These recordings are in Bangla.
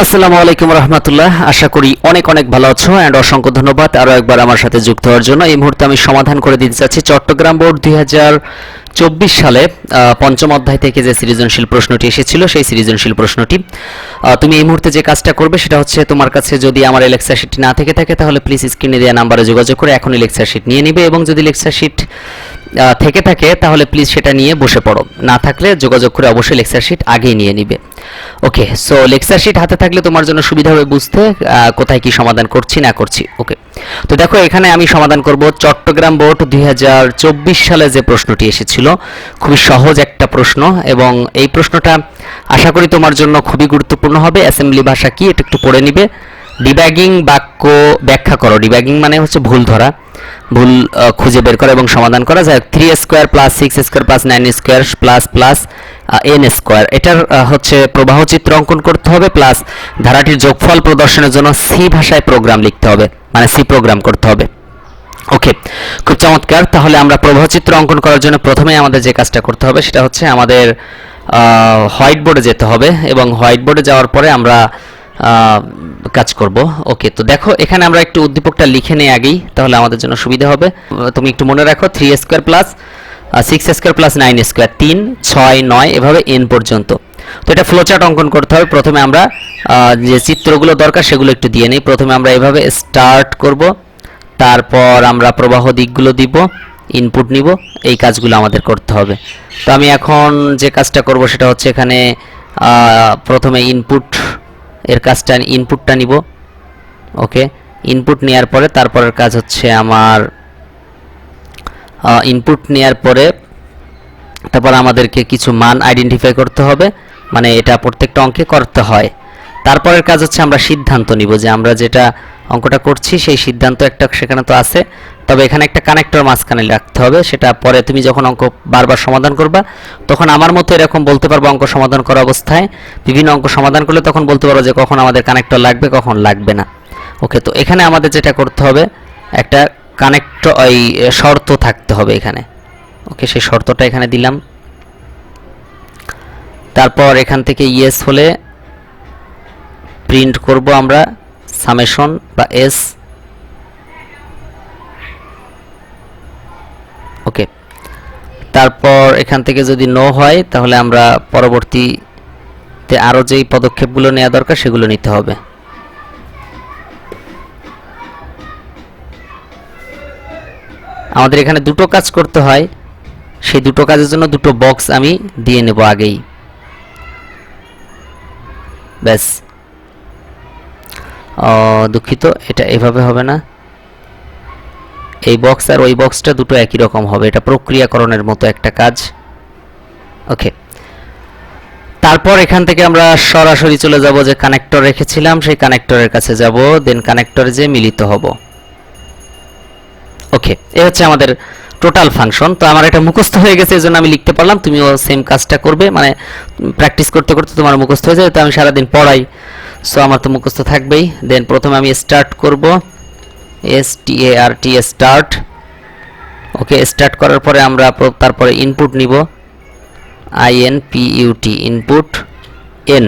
আসসালামু আলাইকুম রহমতুল্লাহ। আশা করি অনেক অনেক ভালো আছো অ্যান্ড অসংখ্য ধন্যবাদ। আরও একবার আমার সাথে যুক্ত হওয়ার জন্য এই মুহূর্তে আমি সমাধান করে দিতে চাচ্ছি চট্টগ্রাম বোর্ড দুই চব্বিশ সালে পঞ্চম অধ্যায় থেকে যে সৃজনশীল প্রশ্নটি এসেছিল, সেই সৃজনশীল প্রশ্নটি। তুমি এই মুহূর্তে যে কাজটা করবে সেটা হচ্ছে তোমার কাছে যদি আমার লেকচার শিটটি না থেকে থাকে, তাহলে প্লিজ স্ক্রিনে দেওয়া নাম্বারে যোগাযোগ করে এখনই লেকচার শিট নিয়ে নিবে এবং যদি লেকচার শিট থেকে থাকে, তাহলে প্লিজ সেটা নিয়ে বসে পড়ো। না থাকলে যোগাযোগ করে অবশ্যই লেকচার শিট আগেই নিয়ে নিবে। ওকে সো লেকচার শিট হাতে থাকলে তোমার জন্য সুবিধা হবে বুঝতে কোথায় কি সমাধান করছি, না করছি। ওকে তো দেখো, এখানে আমি সমাধান করব চট্টগ্রাম বোর্ড দুই হাজার চব্বিশ সালে যে প্রশ্নটি এসেছিল, খুবই সহজ একটা প্রশ্ন এবং এই প্রশ্নটা আশা করি তোমার জন্য খুবই গুরুত্বপূর্ণ হবে। অ্যাসেম্বলি ভাষা কি? এটা একটু পড়ে নিবে। ডিব্যাগিং বাক্য ব্যাখ্যা করো। ডিব্যাগিং মানে হচ্ছে ভুল ধরা। ভুল খুঁজে বের করা এবং সমাধান করা। যায় three square plus six square plus nine square plus plus N square এটার হচ্ছে প্রবাহ চিত্র অঙ্কন করতে হবে প্লাস ধারাটির যোগফল প্রদর্শনের জন্য সি ভাষায় প্রোগ্রাম লিখতে হবে মানে সি প্রোগ্রাম করতে হবে। ওকে খুব চমৎকার। তাহলে আমরা প্রবাহচিত্র অঙ্কন করার জন্য প্রথমে আমাদের যে কাজটা করতে হবে, সেটা হচ্ছে আমাদের হোয়াইট বোর্ডে যেতে হবে এবং হোয়াইট বোর্ডে যাওয়ার পরে আমরা কাজ করব। ওকে তো দেখো, এখানে আমরা একটু উদ্দীপকটা লিখে নিই আগেই, তাহলে আমাদের জন্য সুবিধা হবে। তুমি একটু মনে রাখো three square plus six square plus nine square তিন, ছয়, নয়, এভাবে এন পর্যন্ত। তো এটা ফ্লোচার্ট অঙ্কন করতে হবে। প্রথমে আমরা যে চিত্রগুলো দরকার সেগুলো একটু দিয়ে নিই। প্রথমে আমরা এভাবে স্টার্ট করব, তারপর আমরা প্রবাহ দিকগুলো দিব ইনপুট নিব, এই কাজগুলো আমাদের করতে হবে। তো আমি এখন যে কাজটা করব সেটা হচ্ছে এখানে প্রথমে ইনপুট এর কাজটা ইনপুটটা নিব। ওকে? ইনপুট নেওয়ার পরে তারপরের কাজ হচ্ছে আমার ইনপুট নেওয়ার পরে তারপর আমাদেরকে কিছু মান আইডেন্টিফাই করতে হবে। মানে এটা প্রত্যেকটা অঙ্কে করতে হয়। তারপরের কাজ হচ্ছে আমরা সিদ্ধান্ত নিব যে আমরা যেটা অঙ্কটা করছি, সেই সিদ্ধান্ত একটা সেখানে তো আছে। তবে এখানে একটা কানেক্টর মাঝখানে রাখতে হবে, সেটা পরে তুমি যখন অঙ্ক বারবার সমাধান করবা, তখন আমার মতো এরকম বলতে পারব অঙ্ক সমাধান করা অবস্থায়। বিভিন্ন অঙ্ক সমাধান করলে তখন বলতে পারব যে কখন আমাদের কানেক্টর লাগবে, কখন লাগবে না। ওকে তো এখানে আমাদের যেটা করতে হবে, একটা কানেক্ট ওই শর্ত থাকতে হবে এখানে। ওকে সেই শর্তটা এখানে দিলাম। তারপর এখান থেকে ইয়েস হলে প্রিন্ট করব আমরা। সামেশন বা এস। ওকে। তারপর এখান থেকে যদি নো হয়, তাহলে আমরা পরবর্তীতে আরও যেই পদক্ষেপগুলো নেওয়া দরকার, সেগুলো নিতে হবে। আমাদের এখানে দুটো কাজ করতে হয়। সেই দুটো কাজের জন্য দুটো বক্স আমি দিয়ে নেব আগেই। ব্যাস। দুঃখিত এটা এভাবে হবে না। এই বক্স আর ওই বক্সটা দুটো একই রকম হবে, এটা প্রক্রিয়াকরণের মতো একটা কাজ। ওকে তারপর এখান থেকে আমরা সরাসরি চলে যাব যে কানেক্টর রেখেছিলাম, সেই কানেক্টরের কাছে যাব দেন কানেক্টরে যে মিলিত হব। ওকে এ হচ্ছে আমাদের টোটাল ফাংশন তো আমার এটা মুখস্থ হয়ে গেছে এই জন্য আমি লিখতে পারলাম, তুমিও সেম কাজটা করবে। মানে প্র্যাকটিস করতে করতে তোমার মুখস্থ হয়ে যাবে, তো আমি সারাদিন পড়াই। সো আমার তো মুখস্থ থাকবেই। দেন প্রথমে আমি স্টার্ট করব। S T A R T start okay start করার পরে আমরা প্র- তারপরে ইনপুট নিব। I N P U T input N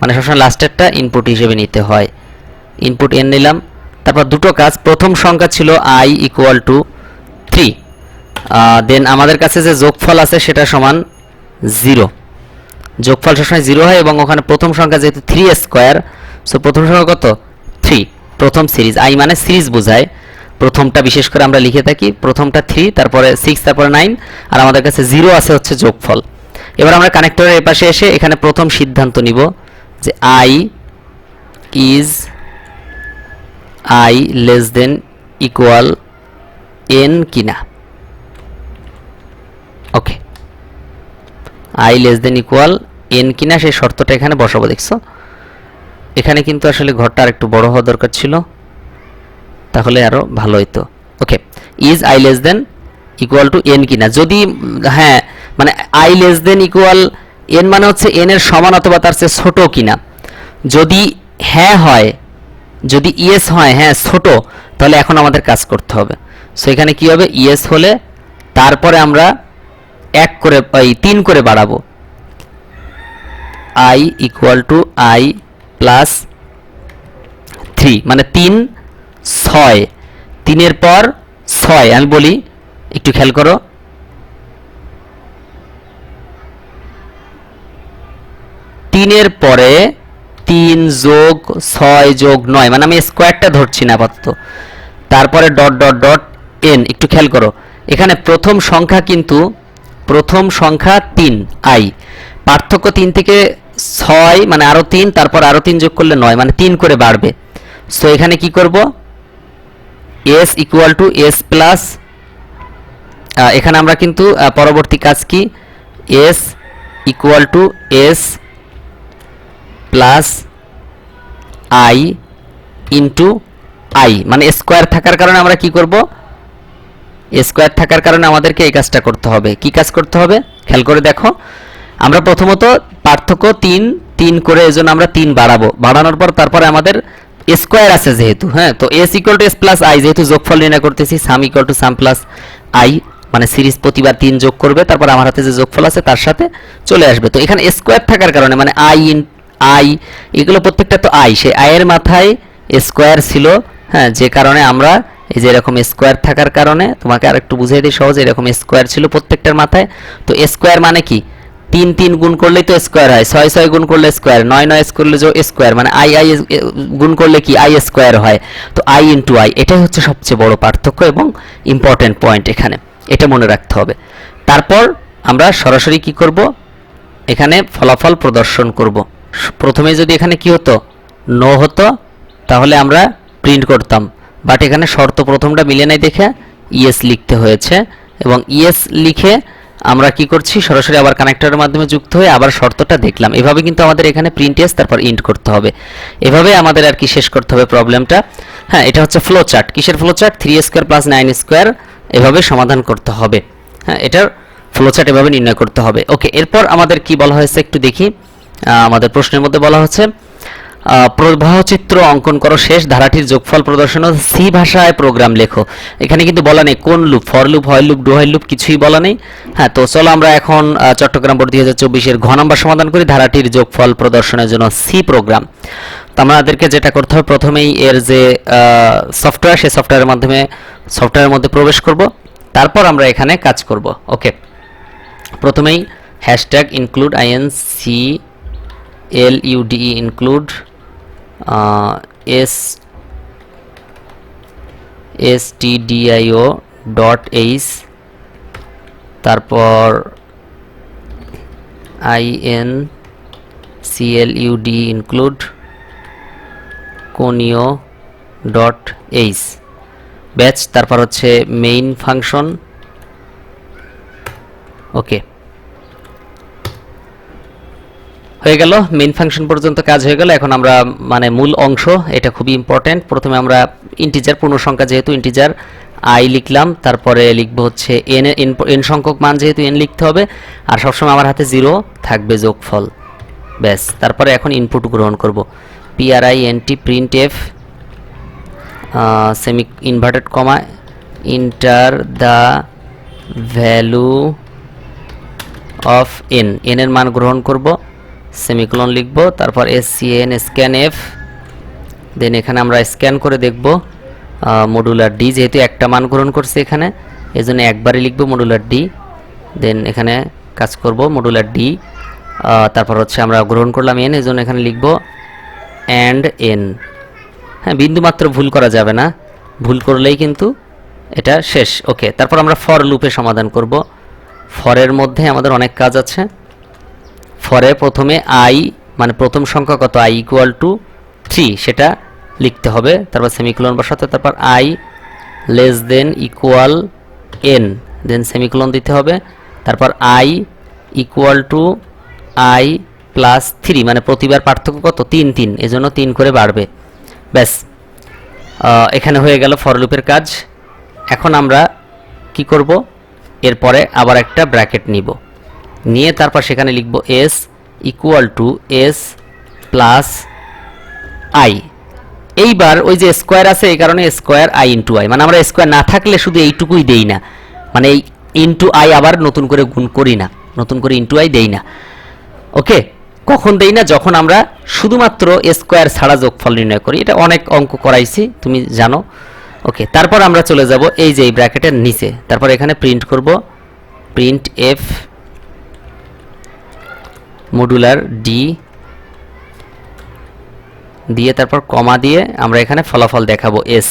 মানে সবসময় লাস্টেরটা ইনপুট হিসেবে নিতে হয়। ইনপুট এন নিলাম। তারপর দুটো কাজ। প্রথম সংখ্যা ছিল I equal to three then আমাদের কাছে যে যোগফল আছে সেটা সমান জিরো যোগফল সবসময় জিরো হয় এবং ওখানে প্রথম সংখ্যা যেহেতু থ্রি স্কোয়ার সো প্রথম সংখ্যা কত? থ্রি প্রথম সিরিজ আই মানে সিরিজ বোঝায়। প্রথমটা বিশেষ করে আমরা লিখে থাকি, প্রথমটা থ্রি তারপরে সিক্স তারপরে নাইন আর আমাদের কাছে জিরো আছে হচ্ছে যোগফল। এবার আমরা কানেক্টরের এপাশে এসে এখানে প্রথম সিদ্ধান্ত নিব যে I is I less than equal N কিনা। Okay I less than equal N কিনা সেই শর্তটা এখানে বসাবো, দেখছ? এখানে কিন্তু আসলে ঘরটা আর একটু বড় হওয়া দরকার ছিল। তাহলে আরও ভালো হইতো। Okay is I less than equal to N কিনা? যদি হ্যাঁ মানে I less than equal N মানে হচ্ছে এন এর সমান অথবা তার চেয়ে ছোট কিনা? যদি হ্যাঁ হয়, যদি ইয়েস হয় হ্যাঁ ছোট, তাহলে এখন আমাদের কাজ করতে হবে। সো এখানে কি হবে? ইয়েস হলে তারপরে আমরা এক করে তিন করে বাড়াবো। I equal to I plus three মানে তিন ছয়। তিনের পর ছয়, আমি বলি, একটু খেয়াল করো। তিনের পরে তিন যোগ ছয় যোগ নয় মানে আমি স্কোয়ারটা ধরছি না আপাতত। তারপরে ডট ডট ডট এন একটু খেয়াল করো। এখানে প্রথম সংখ্যা কিন্তু, প্রথম সংখ্যা তিন আই পার্থক্য তিন থেকে ছয় মানে আরও তিন, তারপর আরও তিন যোগ করলে নয় মানে তিন করে বাড়বে। সো এখানে কি করব? S equal to S plus এখানে আমরা কিন্তু পরবর্তী কাজ কি? S equal to S plus I into I মানে স্কোয়ার থাকার কারণে আমরা কি করব? স্কোয়ার থাকার কারণে আমাদেরকে এই কাজটা করতে হবে। কি কাজ করতে হবে? খেয়াল করে দেখো। আমরা প্রথমত পার্থক্য তিন তিন করে এজন্য আমরা তিন বাড়াবো। বাড়ানোর পর তারপরে আমাদের স্কোয়ার আছে যেহেতু হ্যাঁ? তো S equal to S plus I যেহেতু যোগফল নির্ণয় করতেছি sum equal to sum plus I মানে সিরিজ প্রতিবার তিন যোগ করবে, তারপর আমার হাতে যে যোগফল আছে তার সাথে চলে আসবে। তো এখানে স্কোয়ার থাকার কারণে মানে আই ইন আই এগুলো প্রত্যেকটা তো আই সেই আয়ের মাথায় স্কোয়ার ছিল হ্যাঁ? যে কারণে আমরা এই যে এরকম স্কোয়ার থাকার কারণে, তোমাকে আর একটু বুঝিয়ে দিই সহজে, এরকম স্কোয়ার ছিল প্রত্যেকটার মাথায়। তো স্কোয়ার মানে কি? তিন তিন গুণ করলেই তো স্কোয়ার হয়, ছয় ছয় গুণ করলে স্কোয়ার নয় নয় করলে যে স্কোয়ার মানে আই আই গুণ করলে কি আই স্কোয়ার হয়? তো আই ইন্টু আই এটাই হচ্ছে সবচেয়ে বড় পার্থক্য এবং ইম্পর্টেন্ট পয়েন্ট এখানে, এটা মনে রাখতে হবে। তারপর আমরা সরাসরি কি করব? এখানে ফলাফল প্রদর্শন করব। প্রথমে যদি এখানে কি হতো? নো হতো, তাহলে আমরা প্রিন্ট করতাম। বাট এখানে শর্ত প্রথমটা মিলে নাই দেখে ইএস লিখতে হয়েছে এবং ইএস লিখে আমরা কি করছি? সরাসরি আবার কানেক্টরের মাধ্যমে যুক্ত হয়ে আবার শর্তটা দেখলাম। এভাবে কিন্তু আমাদের এখানে প্রিন্ট এস তারপর ইন্ট করতে হবে। এভাবে আমাদের আর কি শেষ করতে হবে প্রবলেমটা হ্যাঁ এটা হচ্ছে ফ্লো চার্ট কিসের flow chart three square plus nine square এভাবে সমাধান করতে হবে। হ্যাঁ এটার ফ্লোচার্ট এভাবে নির্ণয় করতে হবে। ওকে এরপর আমাদের কি বলা হয়েছে একটু দেখি। আমাদের প্রশ্নের মধ্যে বলা হচ্ছে আহ, প্রবাহ চিত্র অঙ্কন করো শেষ ধারাটির যোগফল প্রদর্শন সি ভাষায় প্রোগ্রাম লেখো। এখানে কিন্তু বলা নেই কোন লুপ ফর লুপ হয় লুপ ডু হয় লুপ কিছুই বলা নেই। হ্যাঁ তো চলো আমরা এখন চট্টগ্রাম বোর্ড দুই হাজার চব্বিশের ঘ নম্বর সমাধান করি ধারাটির যোগফল প্রদর্শনের জন্য সি প্রোগ্রাম তো আমাদেরকে যেটা করতে হবে প্রথমেই এর যে সফটওয়্যার সেই সফটওয়্যারের মাধ্যমে সফটওয়্যারের মধ্যে প্রবেশ করব। তারপর আমরা এখানে কাজ করব। ওকে। প্রথমেই hashtag include I N C L U D E include S S T D I O dot H, তারপর I N C L U D include conio dot H. Batch, তারপর হচ্ছে মেইন ফাংশন ওকে হয়ে গেল। মেইন ফাংশন পর্যন্ত কাজ হয়ে গেল। এখন আমরা মানে মূল অংশ, এটা খুবই ইম্পর্টেন্ট প্রথমে আমরা ইন্টিজার পূর্ণ সংখ্যা যেহেতু ইন্টিজার আই লিখলাম। তারপরে লিখব হচ্ছে এন এন সংখ্যক মান যেহেতু এন লিখতে হবে। আর সবসময় আমার হাতে জিরো থাকবে যোগফল। ব্যাস। তারপরে এখন ইনপুট গ্রহণ করব। P R I N T print F semi inverted comma enter the value of N N এর মান গ্রহণ করব। সেমিকোলন লিখব, তারপর S C N scan F then এখানে আমরা স্ক্যান করে দেখব মডুলার ডি যেহেতু একটা মান গ্রহণ করছে এখানে এই জন্য একবারই লিখব মডুলার ডি দেন এখানে কাজ করব মডুলার ডি তারপর হচ্ছে আমরা গ্রহণ করলাম এন এই জন্য এখানে লিখব অ্যান্ড এন হ্যাঁ বিন্দুমাত্র ভুল করা যাবে না, ভুল করলেই কিন্তু এটা শেষ। ওকে তারপর আমরা ফর লুপে সমাধান করব। ফরের মধ্যে আমাদের অনেক কাজ আছে। ফরে প্রথমে আই মানে প্রথম সংখ্যা কত? আই ইকুয়াল টু থ্রি সেটা লিখতে হবে। তারপর সেমিকোলন বসাতে, তারপর I less than equal N then semicolon দিতে হবে। তারপর I equal to I plus three মানে প্রতিবার পার্থক্য কত? তিন তিন, এজন্য তিন করে বাড়বে। ব্যাস এখানে হয়ে গেল ফর লুপের কাজ। এখন আমরা কি করব? এরপরে আবার একটা ব্র্যাকেট নিব। নিয়ে তারপর সেখানে লিখব S equal to S plus I এইবার ওই যে স্কোয়ার আছে, এই কারণে স্কোয়ার আই ইন্টু আই মানে আমরা স্কোয়ার না থাকলে শুধু এইটুকুই দেই না। মানে এই ইন্টু আই আবার নতুন করে গুণ করি না। নতুন করে ইন্টু আই দেই না। ওকে? কখন দেই না? যখন আমরা শুধুমাত্র স্কোয়ার ছাড়া যোগফল নির্ণয় করি। এটা অনেক অঙ্ক করাইছি, তুমি জানো। ওকে, তারপর আমরা চলে যাব এই যে এই ব্র্যাকেটের নিচে। তারপর এখানে প্রিন্ট করব। প্রিন্ট এফ মডুলার ডি দিয়ে তারপর কমা দিয়ে আমরা এখানে ফলাফল দেখাবো এস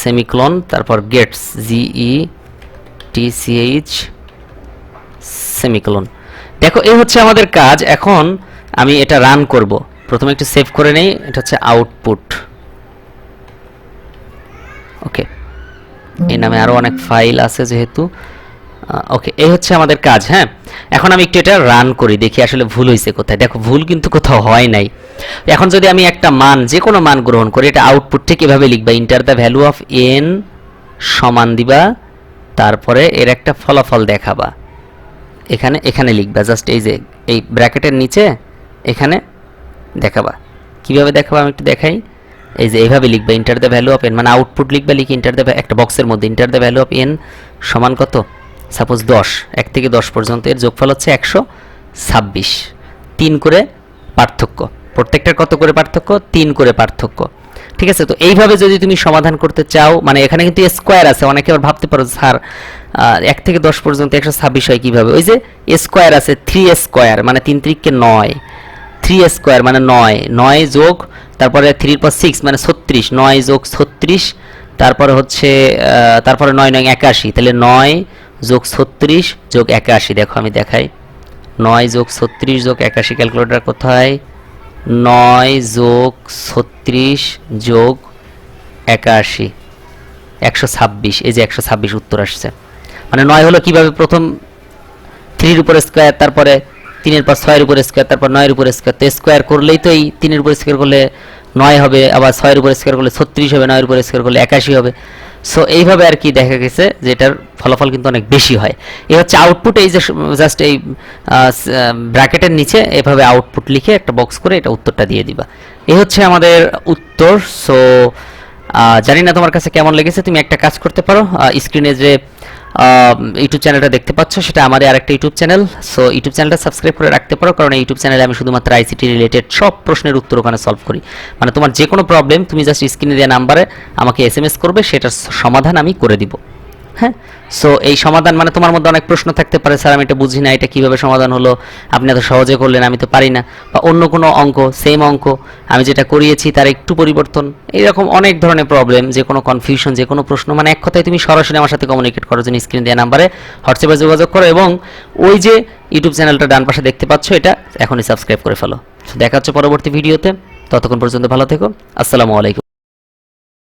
সেমিক্লোন তারপর gets G E T C H semicolon দেখো, এই হচ্ছে আমাদের কাজ। এখন আমি এটা রান করব। প্রথমে একটু সেভ করে নেই, এটা হচ্ছে আউটপুট ওকে এই নামে আরও অনেক ফাইল আছে যেহেতু। ওকে এই হচ্ছে আমাদের কাজ হ্যাঁ? এখন আমি একটু এটা রান করি, দেখি আসলে ভুল হয়েছে কোথায়। দেখো, ভুল কিন্তু কোথাও হয় নাই। এখন যদি আমি একটা মান যে কোনো মান গ্রহণ করি, এটা আউটপুট ঠিক এভাবে লিখবা enter the value of N সমান দিবা, তারপরে এর একটা ফলাফল দেখাবা। এখানে এখানে লিখবা জাস্ট এই যে, এই ব্র্যাকেটের নিচে এখানে দেখাবা। কীভাবে দেখাবা আমি একটু দেখাই? এই যে, এইভাবে লিখবা enter the value of N মানে আউটপুট লিখবা, লিখে ইন্টার দ্য একটা বক্সের মধ্যে enter the value of N সমান কত? সাপোজ দশ, এক থেকে দশ পর্যন্ত এর যোগফল হচ্ছে একশো ছাব্বিশ। তিন করে পার্থক্য। প্রত্যেকটার কত করে পার্থক্য? তিন করে পার্থক্য। ঠিক আছে? তো এইভাবে যদি তুমি সমাধান করতে চাও মানে এখানে কিন্তু স্কোয়ার আছে, অনেকে আবার ভাবতে পারো, স্যার এক থেকে দশ পর্যন্ত একশো ছাব্বিশ হয় কীভাবে? ওই যে স্কোয়ার আছে থ্রি স্কোয়ার মানে তিন ত্রিককে নয়। থ্রি স্কোয়ার মানে নয়। নয় যোগ, তারপরে থ্রির পর সিক্স মানে ছত্রিশ। নয় যোগ ছত্রিশ, তারপরে হচ্ছে তারপরে নয় নয় একাশি। তাহলে নয় যোগ ছত্রিশ যোগ একাশি। দেখো আমি দেখাই। নয় যোগ ছত্রিশ যোগ একাশি ক্যালকুলেটার কোথায় নয় যোগ ছত্রিশ যোগ একাশি। একশো ছাব্বিশ। এই যে একশো ছাব্বিশ উত্তর আসছে। মানে নয় হলো কীভাবে প্রথম থ্রির উপর স্কোয়ার তারপরে তিনের পর ছয়ের উপর স্কোয়ার তারপর নয়ের উপর স্কোয়ার তো স্কোয়ার করলেই তো এই তিনের উপর স্কোয়ার করলে নয় হবে, আবার ছয়ের উপর স্কোয়ার করলে ছত্রিশ হবে, নয়ের উপর স্কোয়ার করলে একাশি হবে। সো এইভাবে আর কি দেখা গেছে যে এটার ফলাফল কিন্তু অনেক বেশি হয়। এই হচ্ছে আউটপুট এই যে জাস্ট এই ব্র্যাকেটের নিচে এভাবে আউটপুট লিখে একটা বক্স করে এটা উত্তরটা দিয়ে দিবা। এই হচ্ছে আমাদের উত্তর। সো জানি না তোমার কাছে কেমন লেগেছে, তুমি একটা কাজ করতে পারো। স্ক্রিনে যে ইউটিউব চ্যানেলটা দেখতে পাচ্ছ, সেটা আমাদের আরেকটা ইউটিউব চ্যানেল। সো ইউটিউব চ্যানেলটা সাবস্ক্রাইব করে রাখতে পারো, কারণ ইউটিউব চ্যানেলে আমি শুধুমাত্র আইসিটি রিলেটেড সব প্রশ্নের উত্তর ওখানে সলভ করি। মানে তোমার যে কোনো প্রবলেম তুমি জাস্ট স্ক্রিনে দেওয়া নাম্বারে আমাকে এস করবে, সেটার সমাধান আমি করে দিব। হ্যাঁ? সো এই সমাধান মানে তোমার মধ্যে অনেক প্রশ্ন থাকতে পারে, স্যার, আমি এটা বুঝি না, এটা কীভাবে সমাধান হলো? আপনি এত সহজে করলেন, আমি তো পারি না। বা অন্য কোনো অঙ্ক সেম অঙ্ক, আমি যেটা করিয়েছি তার একটু পরিবর্তন। এইরকম অনেক ধরনের প্রবলেম যে কোনো কনফিউশন যে কোনো প্রশ্ন। মানে এক কথায় তুমি সরাসরি আমার সাথে কমিউনিকেট করো জন্য স্ক্রিন দেওয়া নাম্বারে হোয়াটসঅ্যাপে যোগাযোগ করো এবং ওই যে ইউটিউব চ্যানেলটা ডান পাশে দেখতে পাচ্ছ, এটা এখনই সাবস্ক্রাইব করে ফেলো। দেখা হচ্ছে পরবর্তী ভিডিওতে ততক্ষণ পর্যন্ত ভালো থেকো। আসসালামু আলাইকুম।